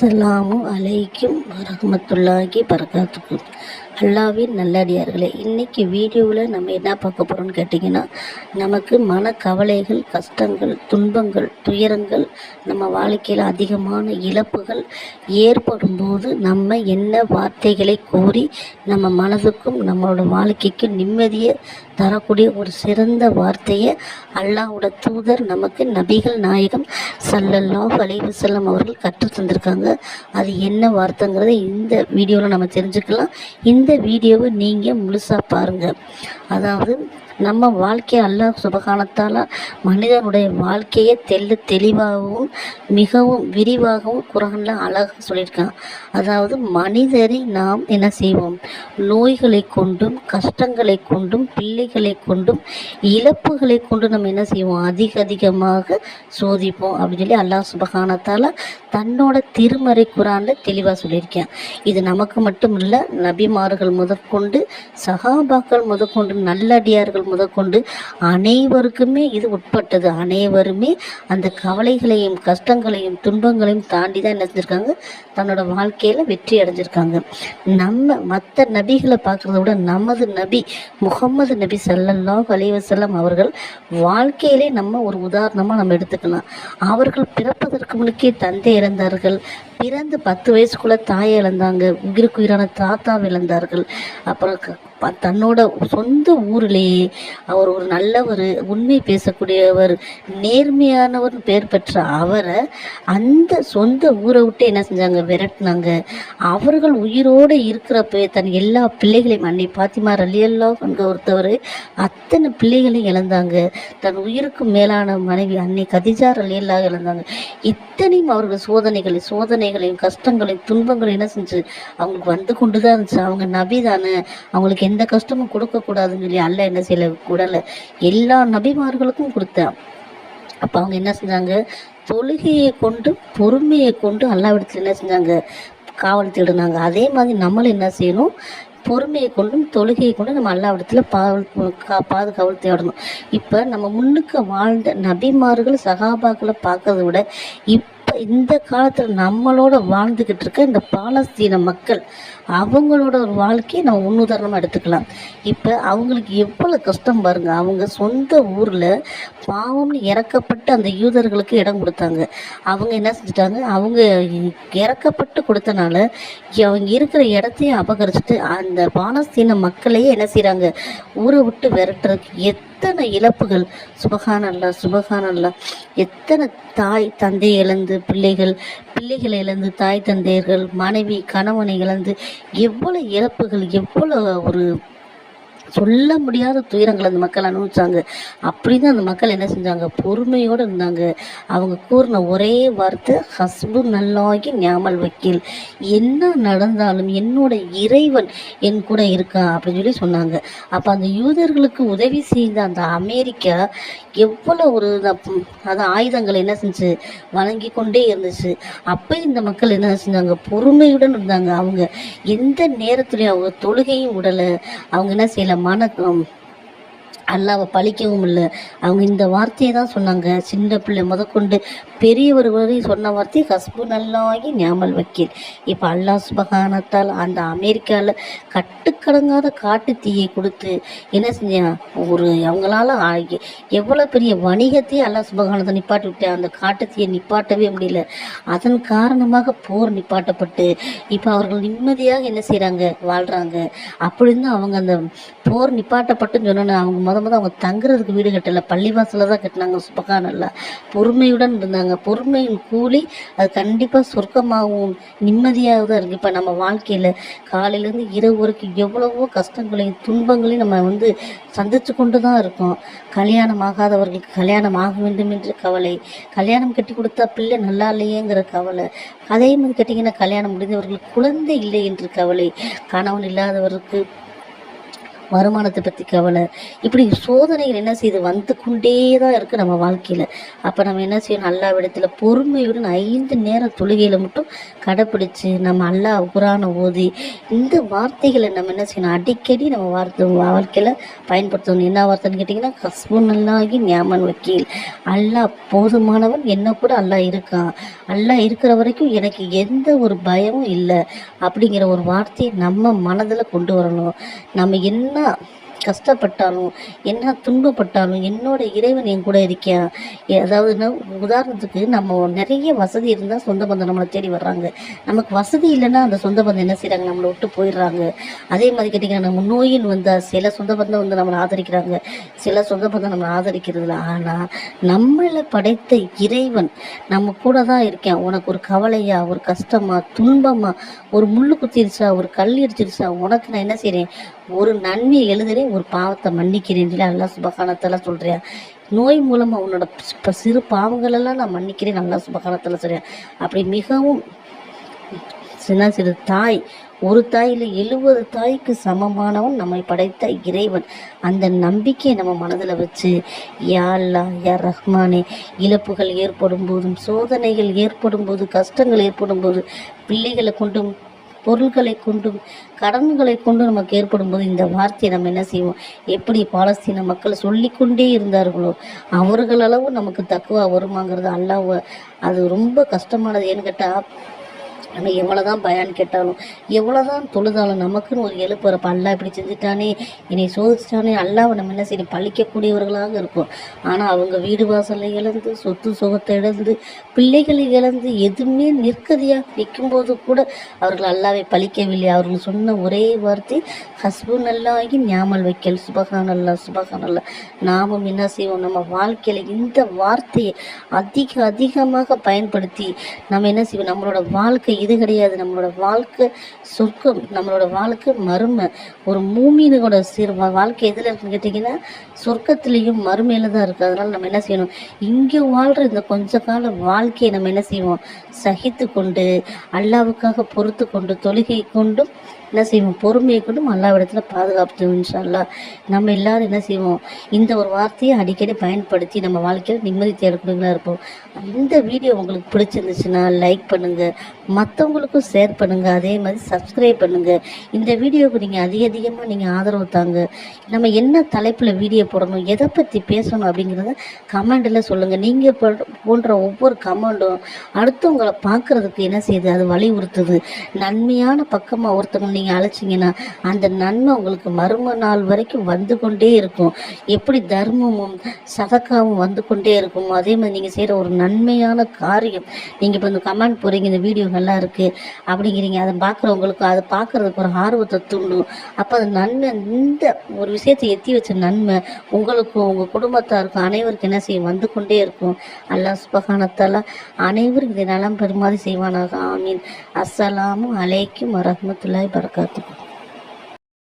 அஸ்ஸலாமு அலைக்கும் வரகமத்துல்லாஹி பரகாத்துக்கும் அல்லாவின் நல்லடியார்களே இன்றைக்கி வீடியோவில் நம்ம என்ன பார்க்க போகிறோம்னு கேட்டிங்கன்னா நமக்கு மன கவலைகள் கஷ்டங்கள் துன்பங்கள் துயரங்கள் நம்ம வாழ்க்கையில் அதிகமான இழப்புகள் ஏற்படும் போது நம்ம என்ன வார்த்தைகளை கூறி நம்ம மனதுக்கும் நம்மளோட வாழ்க்கைக்கும் நிம்மதியை தரக்கூடிய ஒரு சிறந்த வார்த்தையை அல்லாவோட தூதர் நமக்கு நபிகள் நாயகம் சல்லல்லா அலைஹி வஸல்லம் அவர்கள் கற்றுத் தந்திருக்காங்க அது என்ன வார்த்தைங்கிறத இந்த வீடியோவில் நம்ம தெரிஞ்சுக்கலாம். இந்த வீடியோவை நீங்கள் முழுசாக பாருங்கள் அதாவது நம்ம வாழ்க்கையை அல்லாஹ் சுபகானத்தால் மனிதனுடைய வாழ்க்கையை தெல்ல தெளிவாகவும் மிகவும் விரிவாகவும் குரானில் அழகாக சொல்லியிருக்கான் அதாவது மனிதரை நாம் என்ன செய்வோம்? நோய்களை கொண்டும் கஷ்டங்களை கொண்டும் பிள்ளைகளை கொண்டும் இழப்புகளை கொண்டு நம்ம என்ன செய்வோம்? அதிக அதிகமாக சோதிப்போம் அப்படின்னு சொல்லி அல்லாஹ் சுபகானத்தால் தன்னோட திருமறை குரானில் தெளிவாக சொல்லியிருக்கேன் இது நமக்கு மட்டும் இல்லை நபிமார்கள் முதற்கொண்டு சகாபாக்கள் முதற்கொண்டு நல்லடியார்கள் முதற்கொண்டு அனைவருக்குமே இது உட்பட்டது. அனைவருமே அந்த கவலைகளையும் கஷ்டங்களையும் துன்பங்களையும் தாண்டி தான் என்ன செஞ்சுருக்காங்க? தன்னோட வாழ்க்கையில் வெற்றி அடைஞ்சிருக்காங்க. நம்ம மற்ற நபிகளை பார்க்குறத விட நமது நபி முகம்மது நபி சல்லல்லா அலைஹி அவர்கள் வாழ்க்கையிலே நம்ம ஒரு உதாரணமாக நம்ம எடுத்துக்கலாம். அவர்கள் பிறப்பதற்கு முன்னே தந்தை இழந்தார்கள் பிறந்து பத்து வயசுக்குள்ளே தாயை இழந்தாங்க. உயிருக்குயிரான தாத்தா தாத்தாவை இழந்தார்கள். அப்புறம் தன்னோட சொந்த ஊரிலேயே அவர் ஒரு நல்லவர் உண்மை பேசக்கூடியவர் நேர்மையானவர் பேர் பெற்ற அவரை அந்த சொந்த ஊரை விட்டு என்ன செஞ்சாங்க? விரட்டினாங்க. அவர்கள் உயிரோடு இருக்கிறப்ப தன் எல்லா பிள்ளைகளையும் அன்னை பாத்திமா ரலியல்லா என்க ஒருத்தவர் அத்தனை பிள்ளைகளையும் இழந்தாங்க. தன் உயிருக்கு மேலான மனைவி அன்னை கதிஜா ரலியல்லா இழந்தாங்க. இத்தனையும் அவர்கள் சோதனைகளை சோதனைகளையும் கஷ்டங்களையும் துன்பங்களையும் என்ன செஞ்சு அவங்களுக்கு வந்து கொண்டு தான் இருந்துச்சு. அவங்க நபி தானே. அவங்களுக்கு எந்த கஷ்டமும் கொடுக்கக்கூடாதுன்னு சொல்லி அல்ல என்ன செய்யல கூடல எல்லா நபிமார்களுக்கும் கொடுத்தேன். அப்போ அவங்க என்ன செஞ்சாங்க? தொழுகையை கொண்டு பொறுமையை கொண்டு அல்லாவிடத்தில் என்ன செஞ்சாங்க? காவல் தேடினாங்க அதே மாதிரி நம்மளும் என்ன செய்யணும்? பொறுமையை கொண்டும் தொழுகையை கொண்டு நம்ம அல்லாவிடத்தில் இடத்துல கா பாதுகாவல் தேடணும். இப்போ நம்ம முன்னுக்கு வாழ்ந்த நபிமார்கள் சகாபாக்களை பார்க்கறத விட இப் இப்போ இந்த காலத்தில் நம்மளோட வாழ்ந்துக்கிட்டு இருக்க இந்த பாலஸ்தீன மக்கள் அவங்களோட ஒரு வாழ்க்கையை நம்ம முன்னுதாரணமாக எடுத்துக்கலாம். இப்போ அவங்களுக்கு எவ்வளோ கஷ்டம் பாருங்க. அவங்க சொந்த ஊரில் பாவம்னு இறக்கப்பட்டு அந்த யூதர்களுக்கு இடம் கொடுத்தாங்க. அவங்க என்ன செஞ்சிட்டாங்க? அவங்க இறக்கப்பட்டு கொடுத்தனால அவங்க இருக்கிற இடத்தையும் அபகரிச்சுட்டு அந்த பாலஸ்தீன மக்களையே என்ன செய்கிறாங்க ஊரை விட்டு விரட்டுறதுக்கு எத் எத்தனை இழப்புகள்? சுபகானல்லா சுபகானல்லா. எத்தனை தாய் தந்தை இழந்து பிள்ளைகள் பிள்ளைகளை இழந்து தாய் தந்தையர்கள் மனைவி கணவனை இழந்து எவ்வளோ இழப்புகள் எவ்வளோ ஒரு சொல்ல முடியாத துயரங்களை அந்த மக்கள் அனுபவிச்சாங்க. அப்படி தான் அந்த மக்கள் என்ன செஞ்சாங்க? பொறுமையோடு இருந்தாங்க. அவங்க கூறின ஒரே வார்த்தை ஹஸ்பு நல்லாகி ஞாமல் வக்கீல். என்ன நடந்தாலும் என்னோட இறைவன் என் கூட இருக்கா? அப்படின்னு சொல்லி சொன்னாங்க. அப்போ அந்த யூதர்களுக்கு உதவி செய்த அந்த அமெரிக்கா எவ்வளோ ஒரு அது ஆயுதங்களை என்ன செஞ்சு? வணங்கி கொண்டே இருந்துச்சு. அப்போ இந்த மக்கள் என்ன செஞ்சாங்க? பொறுமையுடன் இருந்தாங்க. அவங்க எந்த நேரத்துலையும் அவங்க தொழுகையும் விடலை. அவங்க என்ன செய்யலை? மன அல்லாவை பழிக்கவும் இல்லை. அவங்க இந்த வார்த்தையை தான் சொன்னாங்க. சின்ன பிள்ளை முதற்கொண்டு பெரியவர் வரையும் சொன்ன வார்த்தை ஹஸ்பு நல்லாகி ஞாமல் வக்கீல் இப்போ அல்லாஹ் சுபகானத்தால் அந்த அமெரிக்காவில் கட்டுக்கடங்காத காட்டு தீயை கொடுத்து என்ன செஞ்சான் ஒரு அவங்களால ஆகி- எவ்வளோ பெரிய வணிகத்தையும் அல்லாஹ் சுபகானத்தை நிப்பாட்டி விட்டேன் அந்த காட்டு தீயை நிப்பாட்டவே முடியல. அதன் காரணமாக போர் நிப்பாட்டப்பட்டு இப்போ அவர்கள் நிம்மதியாக என்ன செய்கிறாங்க வாழ்கிறாங்க அப்படின்னு அவங்க அந்த போர் நிப்பாட்டப்பட்டுன்னு சொன்னோன்னு அவங்க முத முத அவங்க தங்குறதுக்கு வீடு கட்டலை. பள்ளிவாசலில் தான் கட்டினாங்க சுபகா நல்லா பொறுமையுடன் இருந்தாங்க. பொறுமையின் கூலி அது கண்டிப்பாக சொர்க்கமாகவும் நிம்மதியாக தான் இருக்குது இப்போ நம்ம வாழ்க்கையில் காலையிலேருந்து இரவு வரைக்கும் எவ்வளவோ கஷ்டங்களையும் துன்பங்களையும் நம்ம வந்து சந்தித்து கொண்டு தான் இருக்கோம். கல்யாணம் ஆகாதவர்களுக்கு கல்யாணம் ஆக வேண்டும் என்று கவலை கல்யாணம் கட்டி கொடுத்தா பிள்ளை நல்லா இல்லையேங்கிற கவலை அதே மாதிரி கேட்டிங்கன்னா கல்யாணம் முடிந்தவர்களுக்கு குழந்தை இல்லை என்று கவலை கணவன் இல்லாதவருக்கு வருமானத்தை பற்றி கவலை. இப்படி சோதனைகள் என்ன செய்யுது வந்து கொண்டே தான் இருக்குது நம்ம வாழ்க்கையில். அப்போ நம்ம என்ன செய்யணும்? அல்லா விடத்தில் பொறுமையுடன் ஐந்து நேர தொழுகையில் மட்டும் கடைப்பிடிச்சு நம்ம அல்லா குரானை ஓதி இந்த வார்த்தைகளை நம்ம என்ன செய்யணும்? அடிக்கடி நம்ம வார்த்தை வாழ்க்கையில் பயன்படுத்தணும். என்ன வார்த்தைன்னு கேட்டிங்கன்னா கஸ்பூன் அல்லாகி ஞாமன் வக்கீல். அல்லா போதுமானவன் என்ன கூட அல்லா இருக்கான். அல்லாஹ் இருக்கிற வரைக்கும் எனக்கு எந்த ஒரு பயமும் இல்லை. அப்படிங்கிற ஒரு வார்த்தையை நம்ம மனதில் கொண்டு வரணும். நம்ம என்ன கஷ்டப்பட்டாலும் என்ன துன்பப்பட்டாலும் என்னோட இறைவன் என் கூட இருக்கேன் அதாவதுன்னா உதாரணத்துக்கு நம்ம நிறைய வசதி இருந்தால் சொந்த பந்தம் நம்மளை தேடி வர்றாங்க. நமக்கு வசதி இல்லைன்னா அந்த சொந்த பந்தம் என்ன செய்கிறாங்க நம்மளை விட்டு போயிடுறாங்க. அதே மாதிரி கேட்டிங்கன்னா நம்ம நோயின் வந்தால் சில சொந்த பந்தம் வந்து நம்மளை ஆதரிக்கிறாங்க. சில சொந்த பந்தம் நம்மளை ஆதரிக்கிறதுல ஆனால் நம்மளை படைத்த இறைவன் நம்ம கூட தான் இருக்கேன். உனக்கு ஒரு கவலையா ஒரு கஷ்டமா துன்பமா ஒரு முள்ளு குத்திருச்சா ஒரு கல் இடிச்சிருச்சா உனக்கு நான் என்ன செய்கிறேன் ஒரு நன்மையை எழுதுறேன் ஒரு பாவத்தை மன்னிக்கிறேன். சொல்லி அல்லா சுபகானத்தெல்லாம் சொல்கிறேன் நோய் மூலமாக உன்னோட சிறு பாவங்களெல்லாம் நான் மன்னிக்கிறேன் நல்லா சுபகானத்தில் சொல்கிறேன் அப்படி மிகவும் சின்ன சிறு தாய் ஒரு தாயில் எழுபது தாய்க்கு சமமானவன் நம்மை படைத்த இறைவன். அந்த நம்பிக்கையை நம்ம மனதில் வச்சு யா அல்லா யா ரஹ்மானே இழப்புகள் ஏற்படும் போதும் சோதனைகள் ஏற்படும் போது கஷ்டங்கள் ஏற்படும் போது பிள்ளைகளை கொண்டும் பொருள்களை கொண்டும் கடன்களை கொண்டும் நமக்கு ஏற்படும் போது இந்த வார்த்தையை நம்ம என்ன செய்வோம்? எப்படி பாலஸ்தீன மக்கள் சொல்லிக்கொண்டே இருந்தார்களோ அவர்களளவு நமக்கு தக்குவா வருமாங்கிறது அல்லாஹ் அது ரொம்ப கஷ்டமானது. ஏன்னு கேட்டால் நம்ம எவ்வளோதான் பயான் கேட்டாலும் எவ்வளோதான் தொழுதாலும் நமக்குன்னு ஒரு எழுப்பு வரப்ப அல்லா இப்படி செஞ்சுட்டானே என்னை சோதிச்சிட்டானே அல்லாவை நம்ம என்ன செய்யணும்? பழிக்கக்கூடியவர்களாக இருக்கும். ஆனால் அவங்க வீடு வாசலை இழந்து சொத்து சுகத்தை இழந்து பிள்ளைகளை இழந்து எதுவுமே நிற்கதியாக நிற்கும்போது கூட அவர்கள் அல்லாவை பழிக்கவில்லை. அவர்கள் சொன்ன ஒரே வார்த்தை ஹஸ்பு நல்லாகி ஞாமல் வைக்கல் சுபகான் அல்லா சுபகான் அல்லா நாமும் என்ன செய்வோம்? நம்ம வாழ்க்கையில் இந்த வார்த்தையை அதிக அதிகமாக பயன்படுத்தி நம்ம என்ன செய்வோம்? நம்மளோட வாழ்க்கை இது கிடையாது. நம்மளோட வாழ்க்கை சொர்க்கம் நம்மளோட வாழ்க்கை மறுமை. ஒரு மூமியினோட சீர் வா- வாழ்க்கை எதில் இருக்குன்னு கேட்டிங்கன்னா சொர்க்கத்துலேயும் மறுமையில தான் இருக்குது அதனால் நம்ம என்ன செய்யணும்? இங்கே வாழ்கிற இந்த கொஞ்ச கால வாழ்க்கையை நம்ம என்ன செய்வோம்? சகித்து கொண்டு அல்லாவுக்காக பொறுத்து கொண்டு தொழுகை கொண்டும் என்ன செய்வோம்? பொறுமையை கொண்டும் இடத்துல பாதுகாப்பு இன்ஷா அல்லாஹ் நம்ம எல்லாரும் என்ன செய்வோம்? இந்த ஒரு வார்த்தையை அடிக்கடி பயன்படுத்தி நம்ம வாழ்க்கையில் நிம்மதி தேடக்கூடியவங்களா இருப்போம். இந்த வீடியோ உங்களுக்கு பிடிச்சிருந்துச்சுன்னா லைக் பண்ணுங்க. மற்றவங்களுக்கும் ஷேர் பண்ணுங்க. அதே மாதிரி சப்ஸ்கிரைப் பண்ணுங்க. இந்த வீடியோவுக்கு நீங்கள் அதிக அதிகமாக நீங்கள் ஆதரவு தாங்க. நம்ம என்ன தலைப்பில் வீடியோ போடணும்? எதை பற்றி பேசணும் அப்படிங்கிறத கமெண்டில் சொல்லுங்கள் நீங்கள் போன்ற ஒவ்வொரு கமெண்டும் அடுத்தவங்களை பார்க்குறதுக்கு என்ன செய்யுது? அது வலியுறுத்துது. நன்மையான பக்கமாக ஒருத்தவங்க நீங்கள் அழைச்சிங்கன்னா அந்த நன்மை உங்களுக்கு மறும நாள் வரைக்கும் வந்து கொண்டே இருக்கும். எப்படி தர்மமும் சதக்காவும் வந்து கொண்டே இருக்கும் அதே மாதிரி நீங்கள் செய்கிற ஒரு நன்மையான காரியம். நீங்கள் இப்போ இந்த கமெண்ட் போகிறீங்க இந்த வீடியோ நல்லா இருக்குது அப்படிங்கிறீங்க அதை பார்க்குறவங்களுக்கு அதை பார்க்குறதுக்கு ஒரு ஆர்வத்தை தூண்டும். அப்போ அது நன்மை இந்த ஒரு விஷயத்தை எத்தி வச்ச நன்மை உங்களுக்கும் உங்கள் குடும்பத்தாருக்கும் அனைவருக்கும் என்ன செய்யும்? வந்து கொண்டே இருக்கும். அல்லாஹ் சுபகானத்தால் அனைவரும் இதை நலம் பெறுமாறு செய்வானாக. ஆமீன். அஸ்ஸலாமும் அலைக்கும் வரஹ்மத்துல்லாஹி பரகாத்துக்கும்